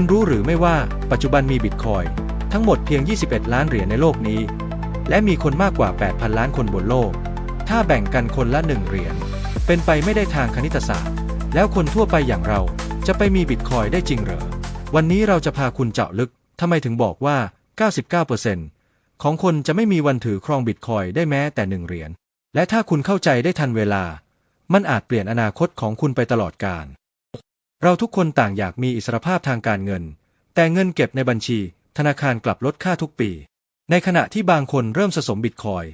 คุณรู้หรือไม่ว่าปัจจุบันมีบิตคอยทั้งหมดเพียง 21 ล้านเหรียญในโลกนี้ และมีคนมากกว่า 8,000 ล้านคนบนโลก ถ้าแบ่งกันคนละ1เหรียญเป็นไปไม่ได้ทางคณิตศาสตร์ แล้วคนทั่วไปอย่างเราจะไปมีบิตคอยได้จริงเหรอ วันนี้เราจะพาคุณเจาะลึกทำไมถึงบอกว่า 99%ของคนจะไม่มีวันถือครองบิตคอยได้แม้แต่หนึ่งเหรียญและถ้าคุณเข้าใจได้ทันเวลา มันอาจเปลี่ยนอนาคตของคุณไปตลอดกาล เราทุกคนต่างอยากมีอิสรภาพทางการเงิน แต่เงินเก็บในบัญชี ธนาคารกลับลดค่าทุกปี ในขณะที่บางคนเริ่มสะสมบิตคอย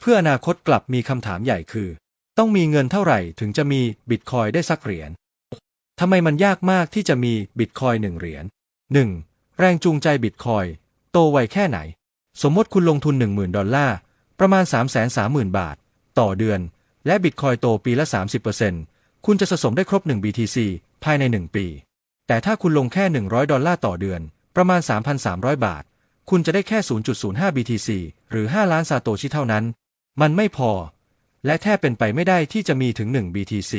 เพื่ออนาคตกลับมีคำถามใหญ่คือ ต้องมีเงินเท่าไหร่ถึงจะมีบิตคอยได้สักเหรียญทำไมมันยากมากที่จะมีบิตคอยหนึ่งเหรียญ 1. แรงจูงใจบิตคอยโตไวแค่ไหน สมมติคุณลงทุน 10,000 ดอลลาร์ ประมาณ 330,000 บาท ต่อเดือน และบิตคอยโตปีละ 30% คุณจะสะสมได้ครบ 1 BTC ภายใน 1 ปี แต่ถ้าคุณลงแค่ 100 ดอลลาร์ต่อเดือน ประมาณ 3,300 บาท คุณจะได้แค่ 0.05 BTC หรือ 5 ล้านซาโตชิเท่านั้น มันไม่พอ และแทบเป็นไปไม่ได้ที่จะมีถึง 1 BTC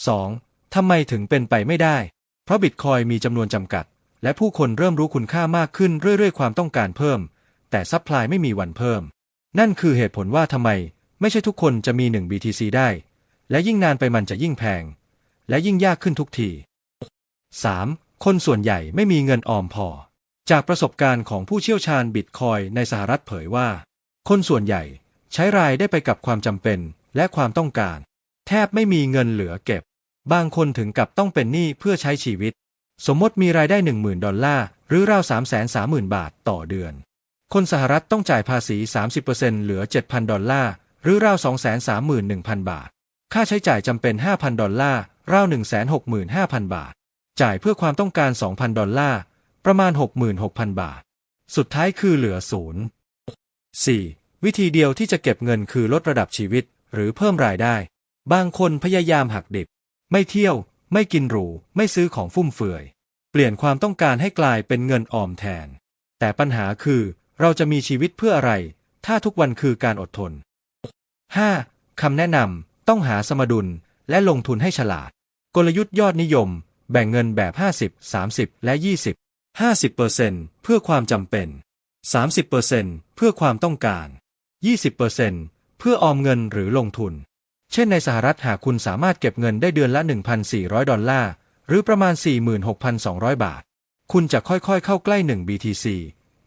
2. ทำไมถึงเป็นไปไม่ได้ เพราะบิตคอยมีจำนวนจำกัด และผู้คนเริ่มรู้คุณค่ามากขึ้นเรื่อยๆ ความต้องการเพิ่ม แต่ซัพพลายไม่มีวันเพิ่ม นั่นคือเหตุผลว่าทำไม ไม่ใช่ทุกคนจะมี 1 BTC ได้ และยิ่งนานไปมันจะยิ่งแพง และยิ่งยากขึ้นทุกที 3. คนส่วนใหญ่ไม่มีเงินออมพอ จากประสบการณ์ของผู้เชี่ยวชาญบิตคอยในสหรัฐเผยว่า คนส่วนใหญ่ใช้รายได้ไปกับความจำเป็นและความต้องการ แทบไม่มีเงินเหลือเก็บ บางคนถึงกับต้องเป็นหนี้เพื่อใช้ชีวิต สมมติมีรายได้ 10,000 ดอลลาร์หรือราว 330,000 บาทต่อเดือน คนสหรัฐต้องจ่ายภาษี 30%เหลือ 7,000 ดอลลาร์หรือราว 231,000 บาท ค่าใช้จ่ายจำเป็น 5,000 ดอลลาร์ราว 165,000 บาท จ่ายเพื่อความต้องการ 2,000 ดอลลาร์ ประมาณ 66,000 บาท สุดท้ายคือเหลือศูนย์ 4. วิธีเดียวที่จะเก็บเงินคือลดระดับชีวิต หรือเพิ่มรายได้ บางคนพยายามหักดิบ ไม่เที่ยว ไม่กินหรู ไม่ซื้อของฟุ่มเฟือย เปลี่ยนความต้องการให้กลายเป็นเงินออมแทน แต่ปัญหาคือเราจะมีชีวิตเพื่ออะไร ถ้าทุกวันคือการอดทน 5. คำแนะนำ ต้องหาสมดุลและลงทุนให้ฉลาด กลยุทธ์ยอดนิยม แบ่งเงินแบบ 50 30 และ 20 50%เพื่อความจำเป็น 30%เพื่อความต้องการ 20%เพื่อออมเงินหรือลงทุน เช่นในสหรัฐหากคุณสามารถเก็บเงินได้เดือนละ 1,400 ดอลลาร์ หรือประมาณ 46,200 บาท คุณจะค่อยๆ เข้าใกล้ 1 BTC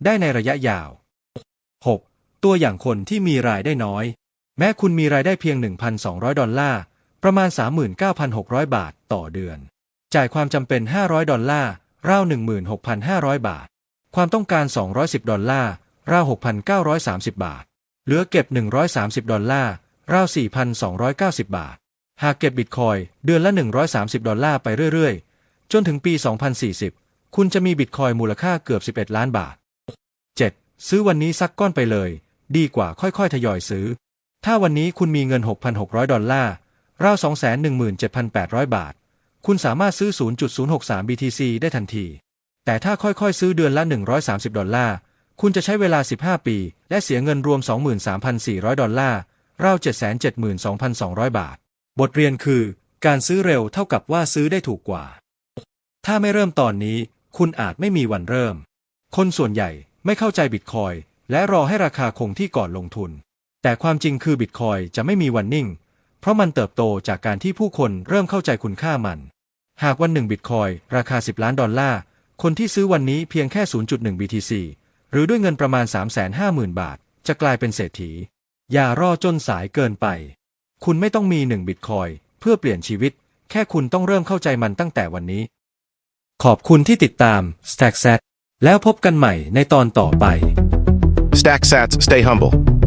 ได้ในระยะยาว 6. ตัวอย่างคนที่มีรายได้น้อย แม้คุณมีรายได้เพียง 1,200 ดอลลาร์ ประมาณ 39,600 บาทต่อเดือน จ่ายความจำเป็น 500 ดอลลาร์ ราว 16,500 บาท ความต้องการ 210 ดอลลาร์ ราว 6,930 บาท เหลือเก็บ 130 ดอลลาร์ ราว 4,290 บาท หากเก็บบิตคอยน์เดือนละ 130 ดอลลาร์ไปเรื่อยๆ จนถึงปี 2040 คุณจะมีบิตคอยน์มูลค่าเกือบ 11 ล้านบาท 7. ซื้อวันนี้สักก้อนไปเลย ดีกว่าค่อยๆ ทยอยซื้อ ถ้าวันนี้คุณมีเงิน 6,600 ดอลลาร์ราว217,800 บาท คุณสามารถซื้อ 0.063 BTC ได้ทันที แต่ถ้าค่อยๆ ซื้อเดือนละ 130 ดอลลาร์ คุณจะใช้เวลา 15 ปี และเสียเงินรวม 23,400 ดอลลาร์ราว772,200 บาท บทเรียนคือ การซื้อเร็วเท่ากับว่าซื้อได้ถูกกว่า ถ้าไม่เริ่มตอนนี้ คุณอาจไม่มีวันเริ่ม คนส่วนใหญ่ไม่เข้าใจบิตคอยน์และรอให้ราคาคงที่ก่อนลงทุน แต่ความจริงคือบิตคอยจะไม่มีวันนิ่ง เพราะมันเติบโตจากการที่ผู้คนเริ่มเข้าใจคุณค่ามัน หากวันหนึ่งบิตคอยราคา 10 ล้านดอลลาร์ คนที่ซื้อวันนี้เพียงแค่ 0.1 BTC หรือด้วยเงินประมาณ 350,000 บาท จะกลายเป็นเศรษฐี อย่ารอจนสายเกินไป คุณไม่ต้องมี1บิตคอยเพื่อเปลี่ยนชีวิต แค่คุณต้องเริ่มเข้าใจมันตั้งแต่วันนี้ ขอบคุณที่ติดตาม Stack Set แล้วพบกันใหม่ในตอนต่อไป Stack sats, stay humble.